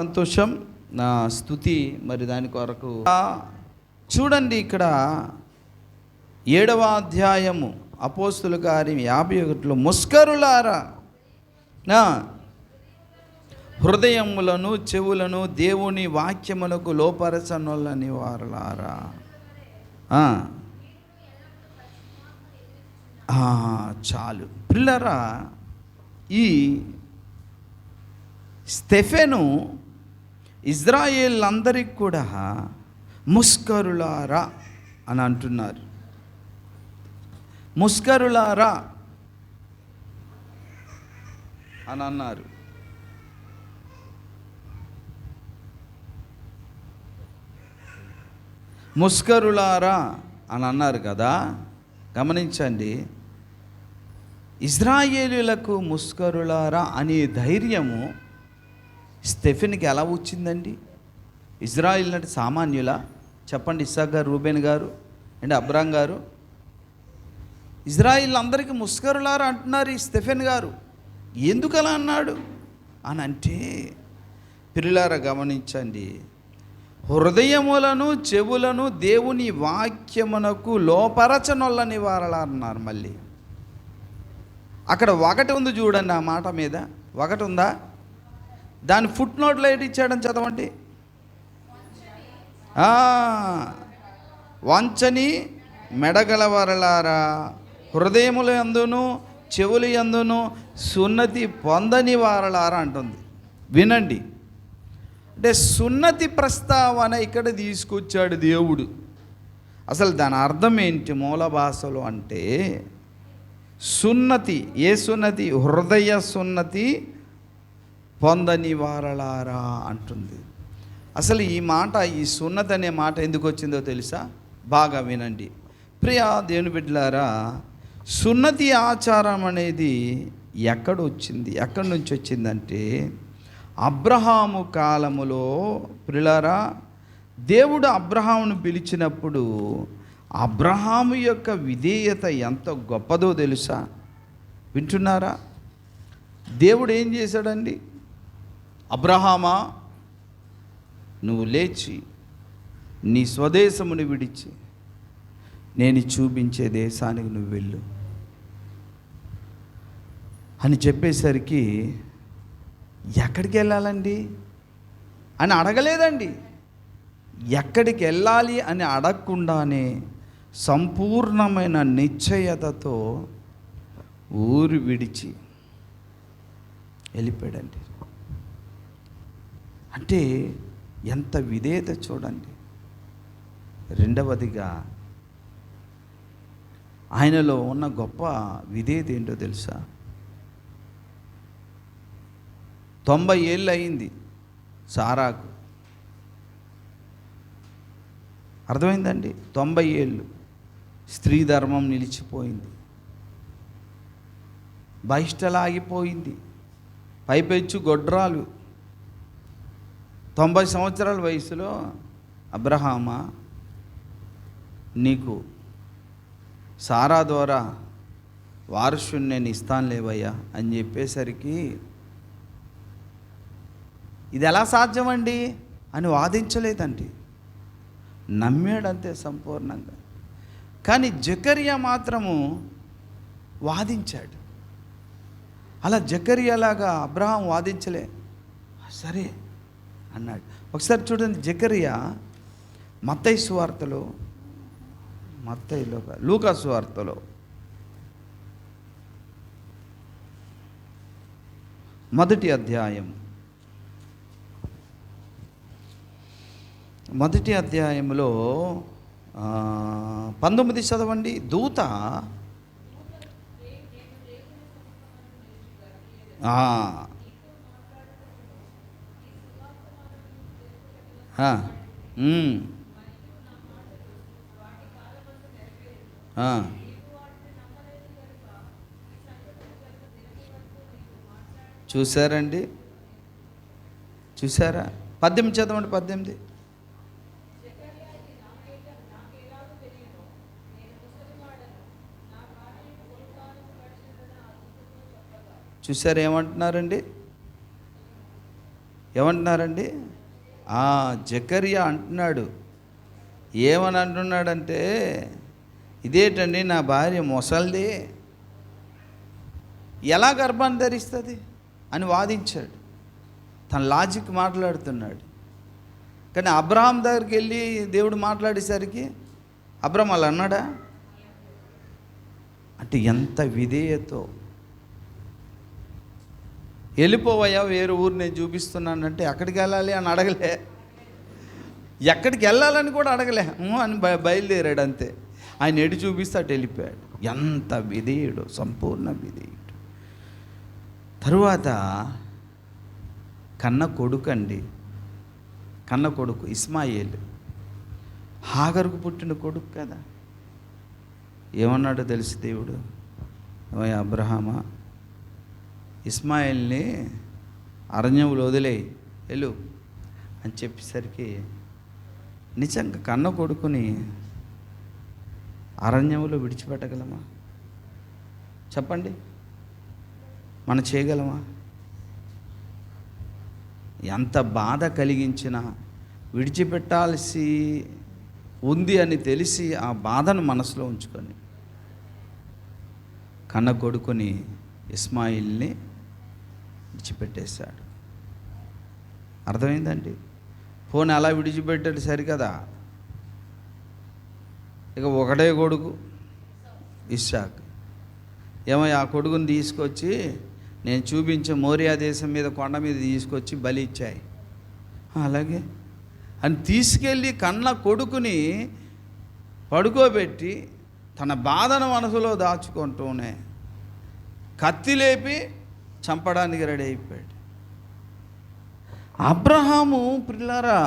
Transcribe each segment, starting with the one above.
సంతోషం. నా స్థుతి మరి దాని కొరకు. చూడండి ఇక్కడ ఏడవ అధ్యాయము అపోస్తుల కార్యం యాభై ఒకటిలో ముస్కరులారా. నా హృదయములను చెవులను దేవుని వాక్యములకు లోపరచనులని వారులారా. చాలు. పిల్లరా ఈ స్టెఫెను ఇజ్రాయేల్ అందరికి కూడా ముస్కరులారా అని అంటున్నారు. ముస్కరులారా అని అన్నారు. ముస్కరులారా అని అన్నారు కదా. గమనించండి. ఇజ్రాయేలులకు ముస్కరులారా అనే ధైర్యము స్టెఫెన్కి ఎలా వచ్చిందండి? ఇజ్రాయిల్ నటి సామాన్యుల? చెప్పండి ఇస్సాక్ గారు రూబేన్ గారు అండ్ అబ్రాం గారు. ఇజ్రాయిల్ అందరికీ ముస్కరులారా అంటున్నారు ఈ స్టెఫెన్ గారు. ఎందుకు అలా అన్నాడు? అని అంటే పిల్లార గమనించండి. హృదయములను చెవులను దేవుని వాక్యమునకు లోపరచనొల్లని వారలా అన్నారు మళ్ళీ. అక్కడ ఒకటి ఉంది చూడండి ఆ మాట మీద. ఒకటి ఉందా? దాని ఫుట్ నోట్లో ఏంటి ఇచ్చాడని చదవండి? వంచని మెడగలవరలారా హృదయముల ఎందును చెవులు ఎందును సున్నతి పొందని వారలారా అంటుంది. వినండి. అంటే సున్నతి ప్రస్తావన ఇక్కడ తీసుకొచ్చాడు దేవుడు. అసలు దాని అర్థం ఏంటి మూల భాషలో అంటే సున్నతి ఏ సున్నతి? హృదయ సున్నతి పొందని వారలారా అంటుంది. అసలు ఈ మాట ఈ సున్నత అనే మాట ఎందుకు వచ్చిందో తెలుసా? బాగా వినండి. ప్రియా దేవుని బిడ్డలారా సున్నతి ఆచారం అనేది ఎక్కడ వచ్చింది? ఎక్కడి నుంచి వచ్చిందంటే అబ్రహాము కాలములో ప్రిలారా దేవుడు అబ్రహామును పిలిచినప్పుడు అబ్రహాము యొక్క విధేయత ఎంత గొప్పదో తెలుసా? వింటున్నారా? దేవుడు ఏం చేశాడండి? అబ్రహామా నువ్వు లేచి నీ స్వదేశమును విడిచి నేను చూపించే దేశానికి నువ్వు వెళ్ళు. అని చెప్పేసరికి ఎక్కడికి వెళ్ళాలండి? అని అడగలేదండి. ఎక్కడికి వెళ్ళాలి అని అడగకుండానే సంపూర్ణమైన నిశ్చయతతో ఊరు విడిచి వెళ్ళిపోయాడండి. అంటే ఎంత విధేయత చూడండి. రెండవదిగా ఆయనలో ఉన్న గొప్ప విధేయత ఏంటో తెలుసా? తొంభై ఏళ్ళు అయింది సారాకు. అర్థమైందండి? తొంభై ఏళ్ళు స్త్రీ ధర్మం నిలిచిపోయింది. బహిష్టలాగిపోయింది పైపెచ్చు గొడ్రాలు తొంభై సంవత్సరాల వయసులో అబ్రహామా నీకు సారా ద్వారా వారసుని నేను ఇస్తాను లేవయ్యా అని చెప్పేసరికి ఇది ఎలా సాధ్యమండి? అని వాదించలేదండి. నమ్మాడంతే సంపూర్ణంగా. కానీ జకరియా మాత్రము వాదించాడు. అలా జకరియాలాగా అబ్రహాం వాదించలే. సరే అన్నాడు. ఒకసారి చూడండి జకరియా మత్తయి సువార్తలో మత్తయిలో లూకా సువార్తలో మొదటి అధ్యాయం. మొదటి అధ్యాయంలో పంతొమ్మిది చదవండి దూత ఆ, ఆ, ఉమ్, ఆ. చూసారండి చూసారా పద్దెనిమిది చదవండి పద్దెనిమిది. చూసారు ఏమంటున్నారండి? ఏమంటున్నారండి? ఆ అంటున్నాడు. ఏమని అంటున్నాడంటే ఇదేటండి నా భార్య మొసల్ది. ఎలా గర్భాన్ని ధరిస్తుంది? అని వాదించాడు. తన లాజిక్ మాట్లాడుతున్నాడు. కానీ అబ్రహాం దగ్గరికి వెళ్ళి దేవుడు మాట్లాడేసరికి అబ్రహం అలా అన్నాడా? అంటే ఎంత విధేయతో వెళ్ళిపోవయ్యా వేరే ఊరు నేను చూపిస్తున్నానంటే ఎక్కడికి వెళ్ళాలి అని అడగలే. ఎక్కడికి వెళ్ళాలని కూడా అడగలే. ఊ అని బయ బయలుదేరాడు అంతే. ఆయన ఎటు చూపిస్తే అటు వెళ్ళిపోయాడు. ఎంత విధేయుడు సంపూర్ణ విధేయుడు. తరువాత కన్న కొడుకు అండి. కన్న కొడుకు ఇస్మాయిల్. హాగరుకు పుట్టిన కొడుకు కదా. ఏమన్నాడో తెలుసు దేవుడు? ఓయ్ అబ్రహామా? ఇస్మాయిల్ని అరణ్యములు వదిలే వెళ్ళు అని చెప్పేసరికి నిజంగా కన్న కొడుకుని అరణ్యములు విడిచిపెట్టగలమా? చెప్పండి. మనం చేయగలమా? ఎంత బాధ కలిగించినా విడిచిపెట్టాల్సి ఉంది అని తెలిసి ఆ బాధను మనసులో ఉంచుకొని కన్న కొడుకుని ఇస్మాయిల్ని విడిచిపెట్టేశాడు. అర్థమైందండి? ఫోన్ అలా విడిచిపెట్టాడు సరికదా? ఇక ఒకటే కొడుకు ఇస్సాక్. ఏమో ఆ కొడుకుని తీసుకొచ్చి నేను చూపించే మోరియా దేశం మీద కొండ మీద తీసుకొచ్చి బలి ఇచ్చాయి. అలాగే? అని తీసుకెళ్ళి కన్న కొడుకుని పడుకోబెట్టి తన బాధను మనసులో దాచుకుంటూనే కత్తి లేపి చంపడానికి రెడీ అయిపోయాడు. అబ్రహాము పిల్లరా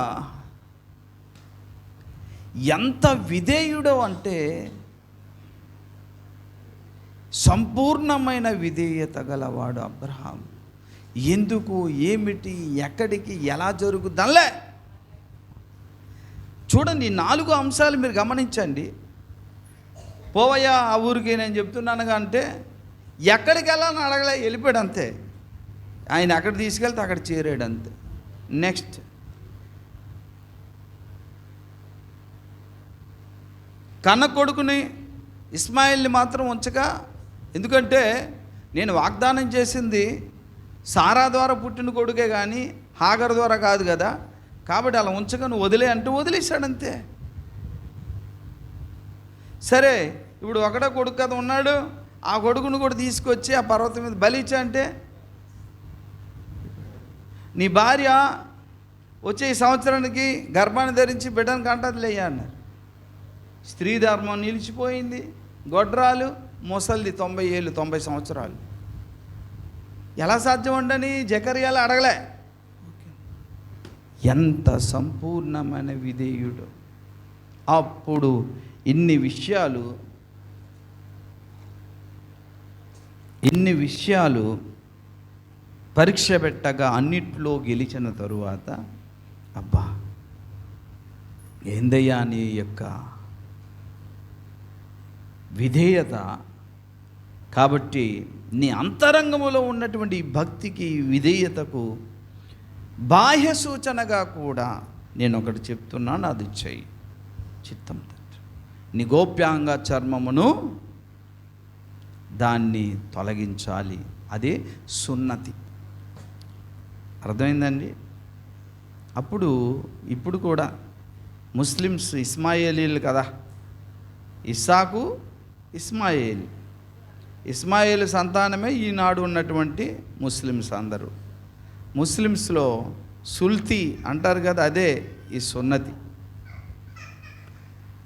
ఎంత విధేయుడో అంటే సంపూర్ణమైన విధేయత గలవాడు అబ్రహాం ఎందుకు ఏమిటి ఎక్కడికి ఎలా జరుగుదలే చూడండి నాలుగు అంశాలు మీరు గమనించండి. పోవయ్యా ఆ ఊరికి నేను చెప్తున్నానుగా అంటే ఎక్కడికి వెళ్ళాలని అడగలే వెళ్ళిపోయాడు అంతే ఆయన అక్కడ తీసుకెళ్తే అక్కడ చేరాడు అంతే నెక్స్ట్ కన్న కొడుకుని ఇస్మాయిల్ని మాత్రం ఉంచక ఎందుకంటే నేను వాగ్దానం చేసింది సారా ద్వారా పుట్టిన కొడుకే కానీ హాగర్ ద్వారా కాదు కదా. కాబట్టి అలా ఉంచక నువ్వు వదిలే అంటూ వదిలేశాడంతే. సరే ఇప్పుడు ఒకటే కొడుకు కదా ఉన్నాడు. ఆ కొడుకును కూడా తీసుకొచ్చి ఆ పర్వతం మీద బలిచ్చా అంటే నీ భార్య వచ్చే ఈ సంవత్సరానికి గర్భాన్ని ధరించి బిడ్డను కంటదిలేయ్యా అన్నారు. స్త్రీ ధర్మం నిలిచిపోయింది. గొడ్రాలు ముసల్ది తొంభై ఏళ్ళు తొంభై సంవత్సరాలు. ఎలా సాధ్యం ఉండని జకర్యాలు అడగలే. ఎంత సంపూర్ణమైన విధేయుడు. అప్పుడు ఇన్ని విషయాలు ఇన్ని విషయాలు పరీక్ష పెట్టగా అన్నిట్లో గెలిచిన తరువాత అబ్బా ఏందయ్యా నీ యొక్క విధేయత? కాబట్టి నీ అంతరంగములో ఉన్నటువంటి భక్తికి విధేయతకు బాహ్య సూచనగా కూడా నేను ఒకటి చెప్తున్నాను అది చెయ్యి. చిత్తం తండ్రి నీ గోప్యాంగ చర్మమును దాన్ని తొలగించాలి. అదే సున్నతి. అర్థమైందండి? అప్పుడు ఇప్పుడు కూడా ముస్లిమ్స్ ఇస్మాయిలీలు కదా? ఇస్సాకు ఇస్మాయిల్. ఇస్మాయిల్ సంతానమే ఈనాడు ఉన్నటువంటి ముస్లిమ్స్ అందరూ. ముస్లిమ్స్లో సుల్తీ అంటారు కదా అదే ఈ సున్నతి.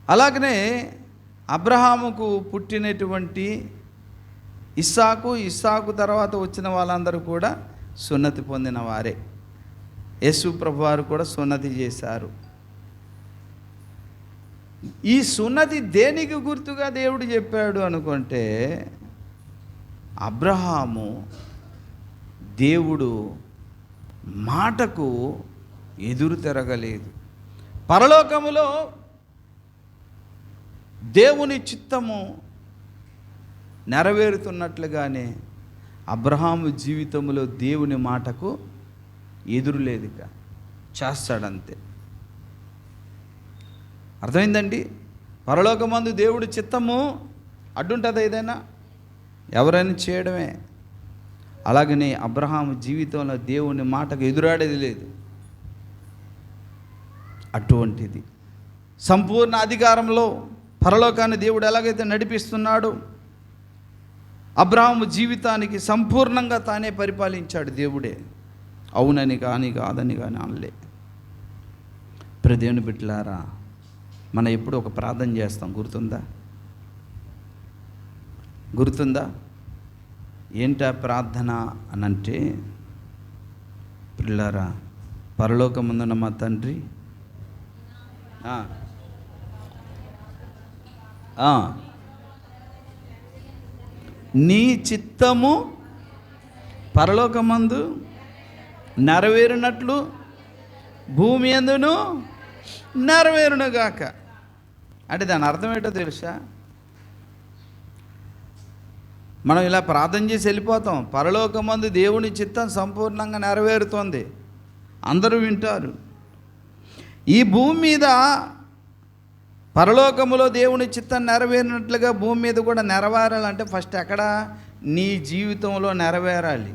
అలాగనే అబ్రహాముకు పుట్టినటువంటి ఇస్సాకు ఇస్సాకు తర్వాత వచ్చిన వాళ్ళందరూ కూడా సున్నతి పొందిన వారే. యేసు ప్రభు వారు కూడా సున్నతి చేశారు. ఈ సున్నతి దేనికి గుర్తుగా దేవుడు చెప్పాడు అనుకుంటే అబ్రహాము దేవుడు మాటకు ఎదురు తిరగలేదు. పరలోకములో దేవుని చిత్తము నెరవేరుతున్నట్లుగానే అబ్రహాము జీవితంలో దేవుని మాటకు ఎదురు చేస్తాడంతే. అర్థమైందండి? పరలోకమందు దేవుడి చిత్తము అడ్డుంటుంది ఏదైనా? ఎవరైనా చేయడమే. అలాగనే అబ్రహాం జీవితంలో దేవుని మాటకు ఎదురాడేది లేదు. అటువంటిది. సంపూర్ణ అధికారంలో పరలోకాన్ని దేవుడు ఎలాగైతే నడిపిస్తున్నాడో అబ్రాహము జీవితానికి సంపూర్ణంగా తానే పరిపాలించాడు దేవుడే. అవునని కానీ కాదని కానీ అనలే. ప్రదేవుని బిడ్డలారా మనం ఎప్పుడు ఒక ప్రార్థన చేస్తాం గుర్తుందా? గుర్తుందా? ఏంటా ప్రార్థన అనంటే పిల్లారా పరలోకముందున్న మా తండ్రి నీ చిత్తము పరలోకమందు నెరవేరినట్లు భూమి ఎందును నెరవేరునుగాక. అంటే దాని అర్థం ఏంటో తెలుసా? మనం ఇలా ప్రార్థన చేసి వెళ్ళిపోతాం. పరలోకమందు దేవుని చిత్తం సంపూర్ణంగా నెరవేరుతోంది. అందరూ వింటారు. ఈ భూమి మీద పరలోకములో దేవుని చిత్తం నెరవేరినట్లుగా భూమి మీద కూడా నెరవేరాలంటే ఫస్ట్ ఎక్కడ? నీ జీవితంలో నెరవేరాలి.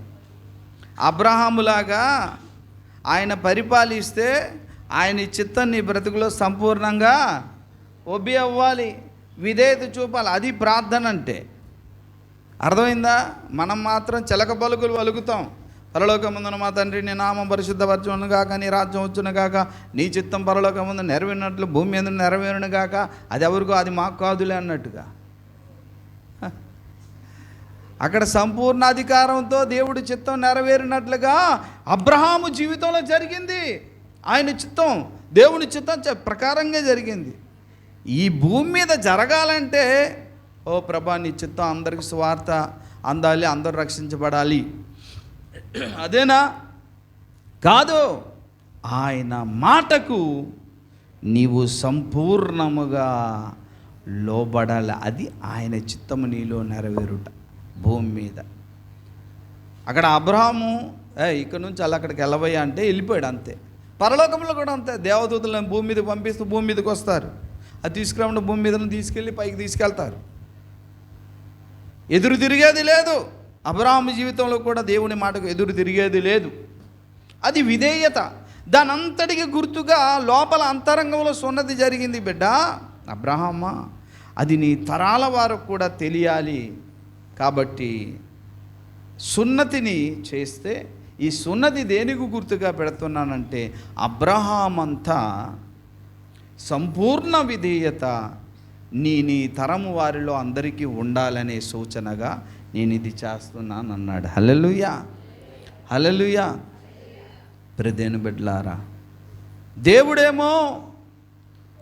అబ్రహాములాగా ఆయన పరిపాలిస్తే ఆయన చిత్తం నీ బ్రతుకులో సంపూర్ణంగా ఒబ్బి అవ్వాలి. విధేయత చూపాలి. అది ప్రార్థన అంటే. అర్థమైందా? మనం మాత్రం చిలక పలుకులు వలుకుతాం. పరలోకముందున మా తండ్రి నీ నామం పరిశుద్ధపరచును గాక నీ రాజ్యం వచ్చును గాక నీ చిత్తం పరలోకముందు నెరవేరినట్లు భూమి మీద నెరవేరును గాక అది ఎవరికో అది మాకు కాదులే అన్నట్టుగా. అక్కడ సంపూర్ణ అధికారంతో దేవుడి చిత్తం నెరవేరినట్లుగా అబ్రహాము జీవితంలో జరిగింది. ఆయన చిత్తం దేవుని చిత్తం ప్రకారంగా జరిగింది. ఈ భూమి మీద జరగాలంటే ఓ ప్రభా నీ చిత్తం అందరికి స్వార్థ అందాలి అందరూ రక్షించబడాలి. అదేనా? కాదు ఆయన మాటకు నీవు సంపూర్ణముగా లోబడాలి. అది ఆయన చిత్తము నీలో నెరవేరుట భూమి మీద. అక్కడ అబ్రహాము ఏ ఇక్కడ నుంచి అలా అక్కడికి వెళ్ళబోయా అంటే వెళ్ళిపోయాడు అంతే. పరలోకంలో కూడా అంతే. దేవదూతలను భూమి మీదకి పంపిస్తూ భూమి మీదకి వస్తారు. అది తీసుకురాకుండా భూమి మీద తీసుకెళ్ళి పైకి తీసుకెళ్తారు. ఎదురు తిరిగేది లేదు. అబ్రాహం జీవితంలో కూడా దేవుని మాటకు ఎదురు తిరిగేది లేదు. అది విధేయత. దానంతటికి గుర్తుగా లోపల అంతరంగంలో సున్నతి జరిగింది బిడ్డ. అబ్రహమ్మ అది నీ తరాల వారికి కూడా తెలియాలి. కాబట్టి సున్నతిని చేస్తే ఈ సున్నతి దేనికి గుర్తుగా పెడుతున్నానంటే అబ్రహామంతా సంపూర్ణ విధేయత నీ నీ తరము వారిలో అందరికీ ఉండాలనే సూచనగా నేను ఇది చేస్తున్నాను అన్నాడు. హలలుయా హలలుయా ప్రదేను బిడ్లారా దేవుడేమో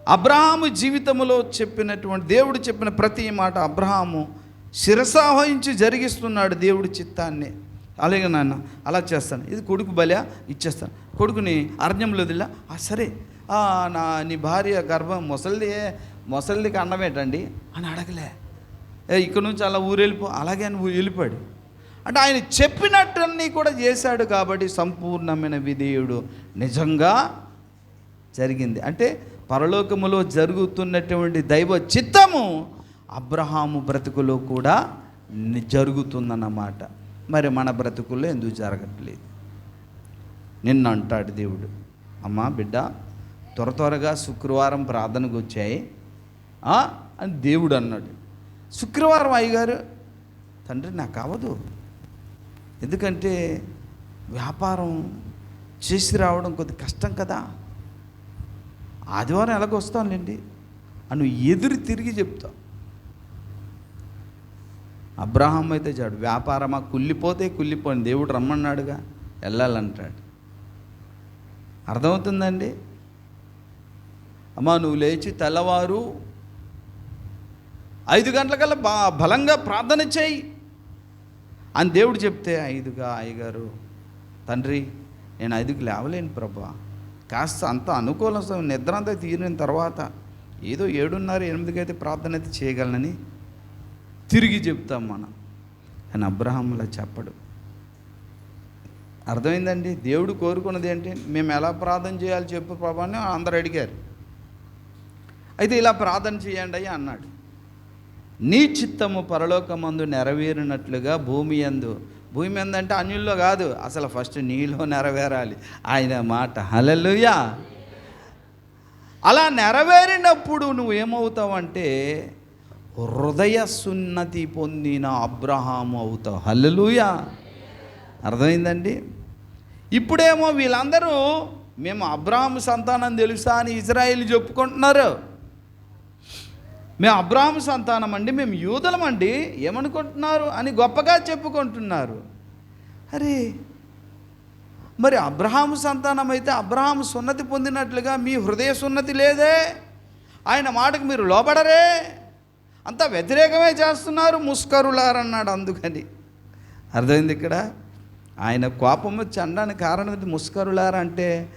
అబ్రహాము జీవితంలో చెప్పినటువంటి దేవుడు చెప్పిన ప్రతి మాట అబ్రహాము శిరసావహించి జరిగిస్తున్నాడు దేవుడి చిత్తాన్ని. అలాగే నాన్న అలా చేస్తాను. ఇది కొడుకు బలే ఇచ్చేస్తాను. కొడుకుని అరణ్యంలో వదిలా ఆ సరే. ఆ, నా నీ భార్య గర్భం మొసలిది మొసలిదికి అన్నమేటండి అని అడగలే. ఇక్కడ నుంచి అలా ఊరెళ్ళిపో అలాగే అని వెళ్ళిపోయాడు. అంటే ఆయన చెప్పినట్టన్నీ కూడా చేశాడు కాబట్టి సంపూర్ణమైన విధేయుడు. నిజంగా జరిగింది. అంటే పరలోకములో జరుగుతున్నటువంటి దైవ చిత్తము అబ్రహాము బ్రతుకులో కూడా జరుగుతుందన్నమాట. మరి మన బ్రతుకుల్లో ఎందుకు జరగట్లేదు? నిన్న అంటాడు దేవుడు. అమ్మా బిడ్డ త్వర త్వరగా శుక్రవారం ప్రార్థనకు వచ్చాయి. అని దేవుడు అన్నాడు. శుక్రవారం అయ్యగారు తండ్రి నాకు అవ్వదు. ఎందుకంటే వ్యాపారం చేసి రావడం కొద్ది కష్టం కదా. ఆదివారం ఎలాగొస్తానులేండి అని నువ్వు ఎదురు తిరిగి చెప్తా. అబ్రాహం అయితే చాడు వ్యాపారమా కుళ్ళిపోతే కుళ్ళిపోయింది దేవుడు రమ్మన్నాడుగా వెళ్ళాలంటాడు. అర్థమవుతుందండి? అమ్మా నువ్వు లేచి తెల్లవారు ఐదు గంటలకల్లా బా బలంగా ప్రార్థన చేయి. అని దేవుడు చెప్తే ఐదుగా అయ్యగారు తండ్రి నేను ఐదుకు లేవలేను ప్రభా. కాస్త అంత అనుకూలం నిద్ర అంతా తీరిన తర్వాత ఏదో ఏడున్నర ఎనిమిదికి అయితే ప్రార్థన అయితే చేయగలనని తిరిగి చెప్తాం మనం. కానీ అబ్రహాంలా చెప్పడు. అర్థమైందండి? దేవుడు కోరుకున్నది ఏంటి? మేము ఎలా ప్రార్థన చేయాలి చెప్పు ప్రభాని అందరు అడిగారు. అయితే ఇలా ప్రార్థన చేయండి అన్నాడు. నీ చిత్తము పరలోకమందు నెరవేరినట్లుగా భూమి ఎందు భూమి ఎందంటే అన్యుల్లో కాదు అసలు ఫస్ట్ నీలో నెరవేరాలి. ఆయన మాట. హలలుయా అలా నెరవేరినప్పుడు నువ్వు ఏమవుతావంటే హృదయ సున్నతి పొందిన అబ్రహాము అవుతావు. హల్లెలూయా. అర్థమైందండి? ఇప్పుడేమో వీళ్ళందరూ మేము అబ్రాహాము సంతానం తెలుసా అని ఇజ్రాయిల్ చెప్పుకుంటున్నారు. మేము అబ్రాహం సంతానం అండి మేము యూదులం అండి. ఏమనుకుంటున్నారు? అని గొప్పగా చెప్పుకుంటున్నారు. అరే మరి అబ్రహాం సంతానం అయితే అబ్రహాం సున్నతి పొందినట్లుగా మీ హృదయ సున్నతి లేదే? ఆయన మాటకు మీరు లోబడరే? అంతా వ్యతిరేకమే చేస్తున్నారు ముస్కరులారన్నాడు అందుకని. అర్థమైంది ఇక్కడ? ఆయన కోపం వచ్చి అనడానికి కారణం ముస్కరులారంటే ముస్కరులారా అంటే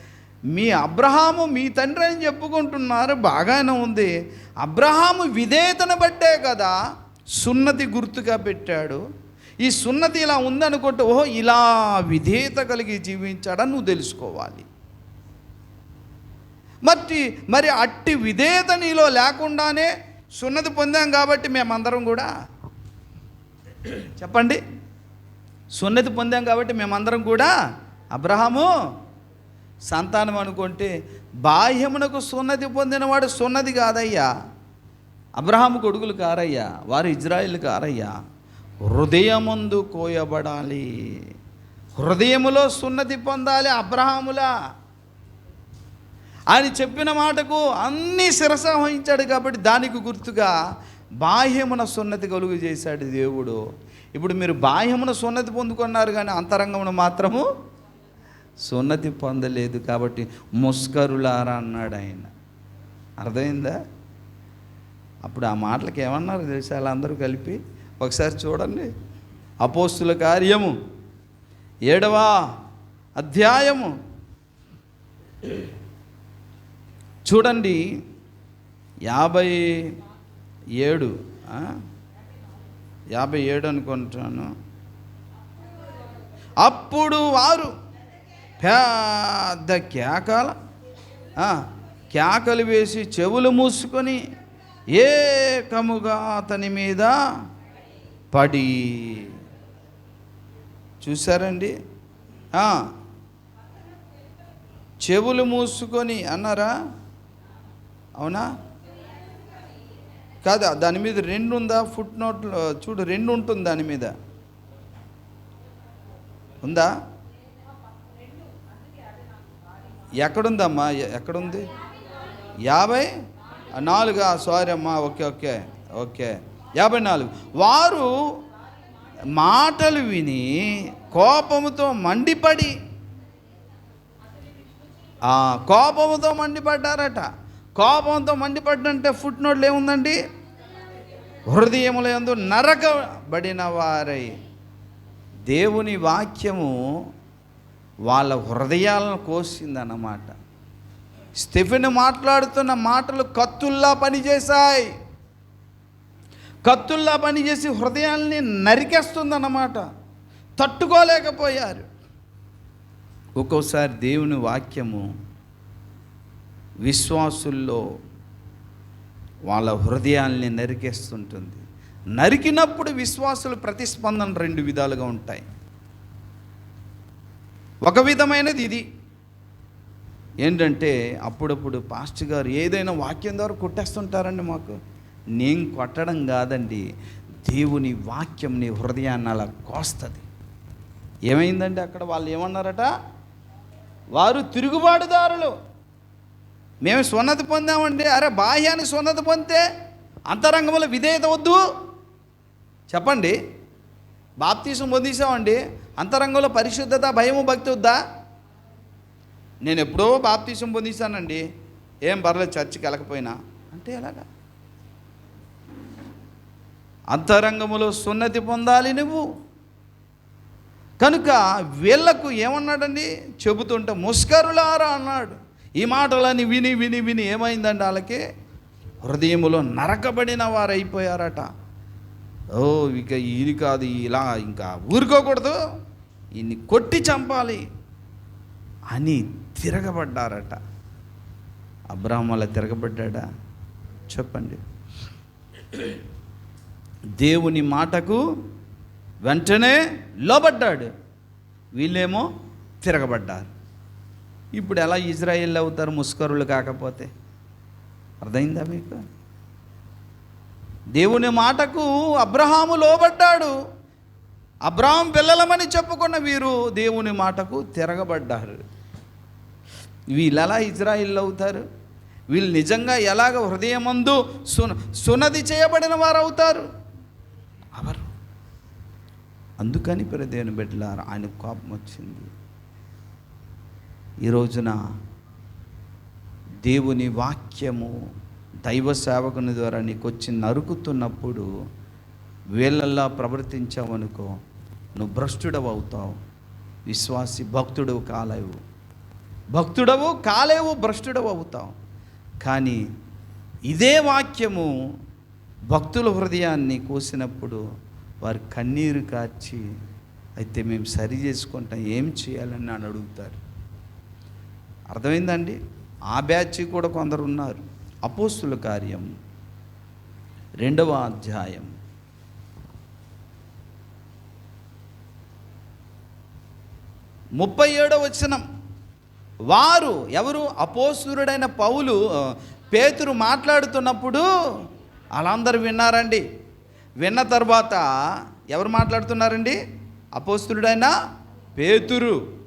మీ అబ్రహాము మీ తండ్రి అని చెప్పుకుంటున్నారు బాగానే ఉంది. అబ్రహాము విధేయతను బట్టే కదా సున్నతి గుర్తుగా పెట్టాడు. ఈ సున్నతి ఇలా ఉందనుకుంటే ఓహో ఇలా విధేయత కలిగి జీవించాడని నువ్వు తెలుసుకోవాలి. మరి మరి అట్టి విధేయత నీలో లేకుండానే సున్నతి పొందాం కాబట్టి మేమందరం కూడా. చెప్పండి. సున్నతి పొందాం కాబట్టి మేమందరం కూడా అబ్రహాము సంతానం అనుకుంటే బాహ్యమునకు సున్నతి పొందినవాడు సున్నది కాదయ్యా. అబ్రహాం కొడుకులు కారయ్యా వారు ఇజ్రాయిల్ కారయ్యా. హృదయముందు కోయబడాలి. హృదయములో సున్నతి పొందాలి అబ్రహాములా. ఆయన చెప్పిన మాటకు అన్నీ శిరస వహించాడు కాబట్టి దానికి గుర్తుగా బాహ్యమున సున్నతి కలుగు చేశాడు దేవుడు. ఇప్పుడు మీరు బాహ్యమున సున్నతి పొందుకున్నారు కానీ అంతరంగమున మాత్రము సున్నతి పొందలేదు కాబట్టి ముస్కరులారా అన్నాడు ఆయన. అర్థమైందా? అప్పుడు ఆ మాటలకు ఏమన్నారు తెలుసా? వాళ్ళందరూ కలిపి ఒకసారి చూడండి. అపోస్తుల కార్యము ఏడవా అధ్యాయము. చూడండి. యాభై ఏడు యాభై ఏడు అనుకుంటాను. అప్పుడు వారు పెద్ద కేకల కేకలు వేసి చెవులు మూసుకొని ఏకముగా అతని మీద పడి. చూసారండి చెవులు మూసుకొని అన్నారా? అవునా? కాదు దాని మీద రెండు ఉందా ఫుట్ నోట్లో చూడు రెండు ఉంటుంది దాని మీద. ఉందా? ఎక్కడుందమ్మా? ఎ- ఎక్కడుంది? యాభై నాలుగు సారీ అమ్మా ఓకే ఓకే ఓకే. యాభై నాలుగు. వారు మాటలు విని కోపముతో మండిపడి కోపముతో కోపంతో మండిపడ్డారట. కోపంతో మండిపడ్డంటే ఫుట్ నోట్లు ఏముందండి? హృదయముల నరకబడిన వారై దేవుని వాక్యము వాళ్ళ హృదయాలను కోసిందన్నమాట. స్టెఫెన్ మాట్లాడుతున్న మాటలు కత్తుల్లా పనిచేశాయి. కత్తుల్లా పనిచేసి హృదయాల్ని నరికేస్తుందన్నమాట. తట్టుకోలేకపోయారు. ఒక్కోసారి దేవుని వాక్యము విశ్వాసుల్లో వాళ్ళ హృదయాల్ని నరికేస్తుంటుంది. నరికినప్పుడు విశ్వాసుల ప్రతిస్పందన రెండు విధాలుగా ఉంటాయి. ఒక విధమైనది ఇది. ఏంటంటే అప్పుడప్పుడు పాస్టర్ గారు ఏదైనా వాక్యం ద్వారా కొట్టేస్తుంటారండి మాకు. నేను కొట్టడం కాదండి దేవుని వాక్యం నీ హృదయాన్ని అలా కోస్తుంది. ఏమైందండి అక్కడ? వాళ్ళు ఏమన్నారట? వారు తిరుగుబాటుదారులు. మేము సున్నతి పొందామండి. అరే బాహ్యాన్ని సున్నతి పొందితే అంతరంగంలో విధేయత వద్దు. చెప్పండి. బాప్తీసం పొందేసామండి. అంతరంగంలో పరిశుద్ధత భయము భక్తి వద్దా నేను ఎప్పుడో బాప్తీసం పొందిస్తానండి. ఏం పర్లేదు చర్చికి వెళ్ళకపోయినా. అంటే ఎలాగా? అంతరంగములో సున్నతి పొందాలి నువ్వు. కనుక వీళ్ళకు ఏమన్నాడండి? చెబుతుంటే ముస్కరులారా అన్నాడు. ఈ మాటలని విని విని విని ఏమైందండి వాళ్ళకి? హృదయములో నరకబడిన వారైపోయారట. ఓ ఇక ఇది కాదు ఇలా ఇంకా ఊరుకోకూడదు. ఈయన్ని కొట్టి చంపాలి అని తిరగబడ్డారట. అబ్రాహం అలా తిరగబడ్డా చెప్పండి. దేవుని మాటకు వెంటనే లోబడ్డాడు. వీళ్ళేమో తిరగబడ్డారు. ఇప్పుడు ఎలా ఇజ్రాయిల్ అవుతారు ముస్కరులు కాకపోతే? అర్థమైందా మీకు? దేవుని మాటకు అబ్రహాము లోబడ్డాడు. అబ్రాహం పిల్లలమని చెప్పుకున్న వీరు దేవుని మాటకు తిరగబడ్డారు. వీళ్ళు ఎలా ఇజ్రాయిల్ అవుతారు? వీళ్ళు నిజంగా ఎలాగ హృదయమందు సున సునది చేయబడిన వారు అవుతారు అవరు అందుకని ప్రియ దేవుని ఆయన కోపం వచ్చింది. ఈ రోజున దేవుని వాక్యము దైవ సేవకుని ద్వారా నీకు వచ్చి నరుకుతున్నప్పుడు వీళ్ళల్లా ప్రవర్తించావనుకో నువ్వు భ్రష్టుడవు అవుతావు. విశ్వాసి భక్తుడవు కాలేవు. భక్తుడవు కాలేవు భ్రష్టుడవు అవుతావు. కానీ ఇదే వాక్యము భక్తుల హృదయాన్ని కోసినప్పుడు వారు కన్నీరు కార్చి అయితే మేము సరి చేసుకుంటాం ఏం చేయాలని నన్ను అడుగుతారు. అర్థమైందండి? ఆ బ్యాచ్ కూడా కొందరు ఉన్నారు. అపోస్తుల కార్యం రెండవ అధ్యాయం ముప్పై ఏడో వచనం. వారు ఎవరు? అపోసురుడైన పౌలు పేతురు మాట్లాడుతున్నప్పుడు వాళ్ళందరూ విన్నారండి. విన్న తర్వాత ఎవరు మాట్లాడుతున్నారండి? అపోస్తుడైన పేతురు.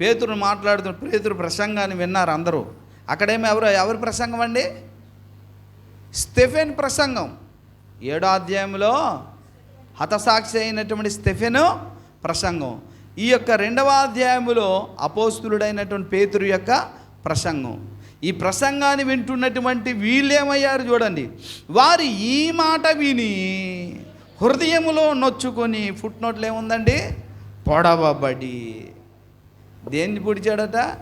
పేతురు మాట్లాడుతున్న పేతురు ప్రసంగాన్ని విన్నారు అందరూ. అక్కడేమో ఎవరు ఎవరి ప్రసంగం అండి? స్టెఫెన్ ప్రసంగం. ఏడో అధ్యాయంలో హతసాక్షి అయినటువంటి స్టెఫెను ప్రసంగం. ఈ యొక్క రెండవ అధ్యాయములో అపోస్తులుడైనటువంటి పేతురు యొక్క ప్రసంగం. ఈ ప్రసంగాన్ని వింటున్నటువంటి వీళ్ళేమయ్యారు చూడండి. వారు ఈ మాట విని హృదయములో నొచ్చుకొని ఫుట్ నోట్లు ఏముందండి? పొడవబడి. దేన్ని పొడిచాడట?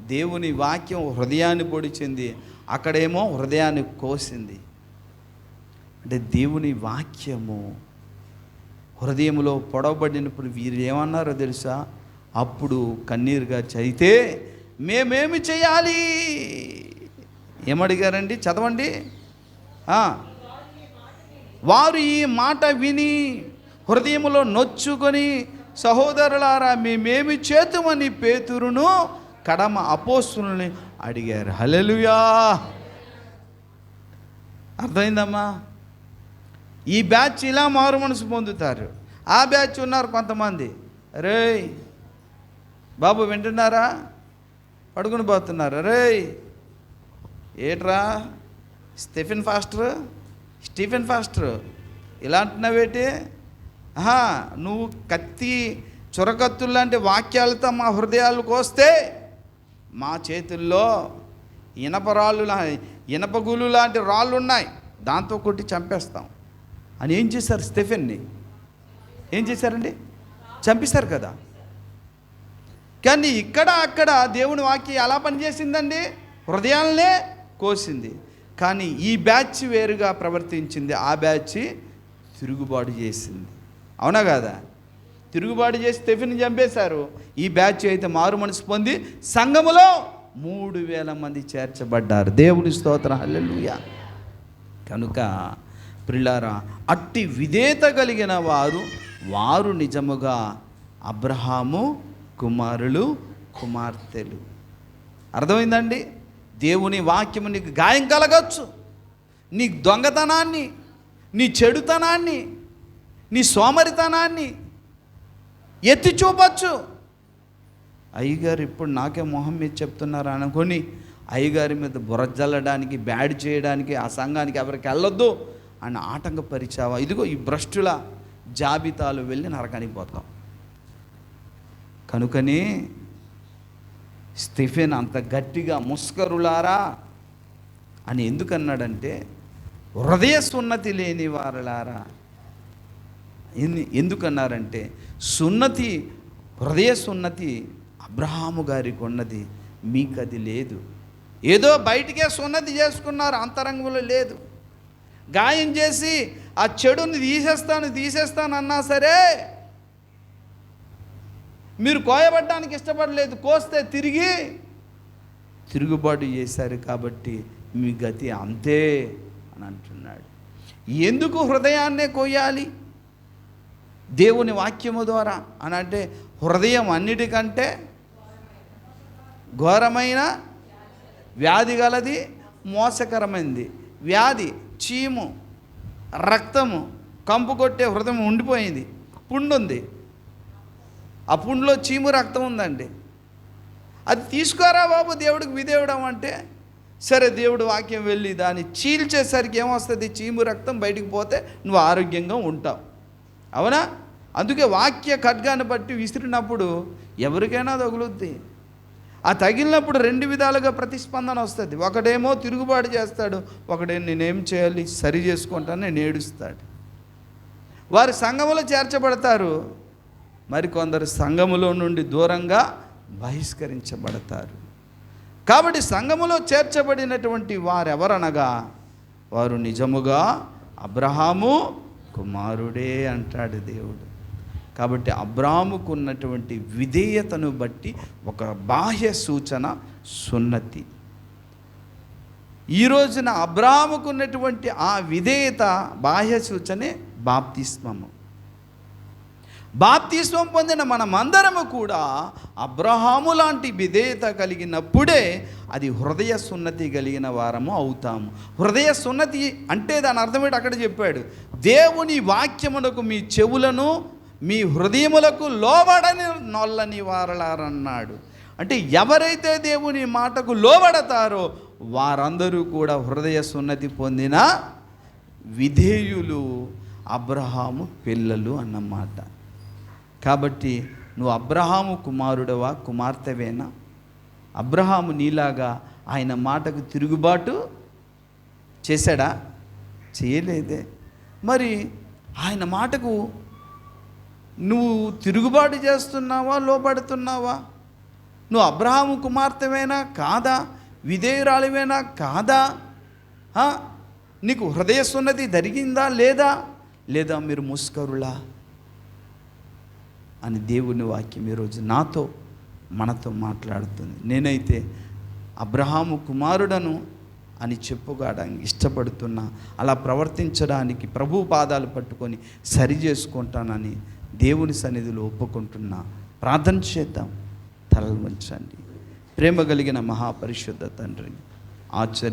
దేవుని వాక్యం హృదయాన్ని పొడిచింది. అక్కడేమో హృదయాన్ని కోసింది. అంటే దేవుని వాక్యము హృదయంలో పొడవబడినప్పుడు వీరు ఏమన్నారో తెలుసా? అప్పుడు కన్నీరుగా చైతే మేమేమి చేయాలి? ఏమడిగారండి? చదవండి. వారు ఈ మాట విని హృదయములో నొచ్చుకొని సహోదరులారా మేమేమి చేతుమని పేతురును కడమ అపోస్తులని అడిగారు. హలెలుయా అర్థమైందమ్మా? ఈ బ్యాచ్ ఇలా మారు మనసు పొందుతారు. ఆ బ్యాచ్ ఉన్నారు కొంతమంది. రేయ్ బాబు వింటున్నారా? పడుకుని పోతున్నారు. రే ఏట్రా? స్టిఫిన్ ఫాస్టర్? స్టీఫెన్ ఫాస్టర్ ఇలా అంటున్నావేటి? ఆహా నువ్వు కత్తి చొరకత్తులు లాంటి వాక్యాలతో మా హృదయాలు కోస్తే మా చేతుల్లో ఇనప రాళ్ళు లా ఇనప గుళ్ళు లాంటి రాళ్ళు ఉన్నాయి. దాంతో కొట్టి చంపేస్తాం. అని ఏం చేశారు స్టెఫెన్ని? ఏం చేశారండి? చంపేశారు కదా. కానీ ఇక్కడ అక్కడ దేవుని వాక్యం ఎలా పనిచేసిందండి? హృదయాలనే కోసింది. కానీ ఈ బ్యాచ్ వేరుగా ప్రవర్తించింది. ఆ బ్యాచ్ తిరుగుబాటు చేసింది. అవునా కదా? తిరుగుబాటు చేసి స్టెఫిన్ చంపేశారు. ఈ బ్యాచ్ అయితే మారు మనసు పొంది సంఘములో మూడు వేల మంది చేర్చబడ్డారు. దేవుని స్తోత్ర. హల్లెలూయా. కనుక ప్రిలారా అట్టి విధేత కలిగిన వారు వారు నిజముగా అబ్రహాము కుమారులు కుమార్తెలు. అర్థమైందండి? దేవుని వాక్యము నీకు గాయం కలగచ్చు. నీ దొంగతనాన్ని నీ చెడుతనాన్ని నీ సోమరితనాన్ని ఎత్తి చూపచ్చు. అయ్యగారు ఇప్పుడు నాకే మొహం మీద చెప్తున్నారు అనుకొని అయ్యగారి మీద బురజల్లడానికి బ్యాడ్ చేయడానికి ఆ సంఘానికి ఎవరికి వెళ్ళొద్దు. అని ఆటంకపరిచావా? ఇదిగో ఈ భ్రష్టుల జాబితాలు వెళ్ళి నరకానికి పోతాం కనుకనే స్టిఫెన్ అంత గట్టిగా ముస్కరులారా అని ఎందుకన్నాడంటే హృదయ సున్నతి లేని వారులారా. ఎందుకన్నారంటే సున్నతి హృదయ సున్నతి అబ్రహాము గారికి ఉన్నది మీకు అది లేదు. ఏదో బయటికే సున్నతి చేసుకున్నారు అంతరంగంలో లేదు. గాయం చేసి ఆ చెడుని తీసేస్తాను తీసేస్తాను అన్నా సరే మీరు కోయబడ్డానికి ఇష్టపడలేదు కోస్తే తిరిగి తిరుగుబాటు చేశారు కాబట్టి మీ గతి అంతే అని అంటున్నాడు. ఎందుకు హృదయాన్నే కోయాలి? దేవుని వాక్యము ద్వారా అని అంటే హృదయం అన్నిటికంటే ఘోరమైన వ్యాధి గలది మోసకరమైంది వ్యాధి చీము రక్తము కంపు కొట్టే హృదయం ఉండిపోయింది. పుండు ఉంది. ఆ పుండులో చీము రక్తం ఉందండి. అది తీసుకోరా బాబు దేవుడికి? విదేవడం అంటే సరే దేవుడు వాక్యం వెళ్ళి దాన్ని చీల్చేసరికి ఏమొస్తుంది? చీము రక్తం బయటికి పోతే నువ్వు ఆరోగ్యంగా ఉంటావు. అవునా? అందుకే వాక్య ఖడ్గాన్ని బట్టి విసిరినప్పుడు ఎవరికైనా తగులుద్ది. ఆ తగిలినప్పుడు రెండు విధాలుగా ప్రతిస్పందన వస్తుంది. ఒకడేమో తిరుగుబాటు చేస్తాడు ఒకడే నేనేం చేయాలి సరి చేసుకుంటాను నేను ఏడుస్తాడు వారు సంఘములో చేర్చబడతారు. మరికొందరు సంఘములో నుండి దూరంగా బహిష్కరించబడతారు. కాబట్టి సంఘములో చేర్చబడినటువంటి వారెవరనగా వారు నిజముగా అబ్రహాము కుమారుడే అంటాడు దేవుడు. కాబట్టి అబ్రాముకు ఉన్నటువంటి విధేయతను బట్టి ఒక బాహ్య సూచన సున్నతి. ఈ రోజున అబ్రాముకు ఉన్నటువంటి ఆ విధేయత బాహ్య సూచనే బాప్తిస్మము. బాప్తిస్వం పొందిన మనమందరము కూడా అబ్రహాము లాంటి విధేయత కలిగినప్పుడే అది హృదయ సున్నతి కలిగిన వారము అవుతాము. హృదయ సున్నతి అంటే దాని అర్థమేంటి అక్కడ చెప్పాడు. దేవుని వాక్యమునకు మీ చెవులను మీ హృదయములకు లోబడని నొల్లని వారలారన్నాడు అంటే ఎవరైతే దేవుని మాటకు లోబడతారో వారందరూ కూడా హృదయ సున్నతి పొందిన విధేయులు అబ్రహాము పిల్లలు అన్నమాట. కాబట్టి నువ్వు అబ్రహాము కుమారుడవా కుమార్తెవేనా? అబ్రహాము నీలాగా ఆయన మాటకు తిరుగుబాటు చేశాడా? చేయలేదే. మరి ఆయన మాటకు నువ్వు తిరుగుబాటు చేస్తున్నావా లోపడుతున్నావా నువ్వు అబ్రహాము కుమార్తెవేనా కాదా? విధేయురాలివేనా కాదా? నీకు హృదయ సున్నతి జరిగిందా లేదా? లేదా మీరు ముస్కరులా? అని దేవుని వాక్యం ఈరోజు నాతో మనతో మాట్లాడుతుంది. నేనైతే అబ్రహాము కుమారుడను అని చెప్పుకోవడానికి ఇష్టపడుతున్నా. అలా ప్రవర్తించడానికి ప్రభు పాదాలు పట్టుకొని సరి చేసుకుంటానని దేవుని సన్నిధిలో ఒప్పుకుంటున్నా ప్రార్థన చేద్దాం. తలవంచండి. ప్రేమ కలిగిన మహాపరిశుద్ధ తండ్రి ఆశ్చర్య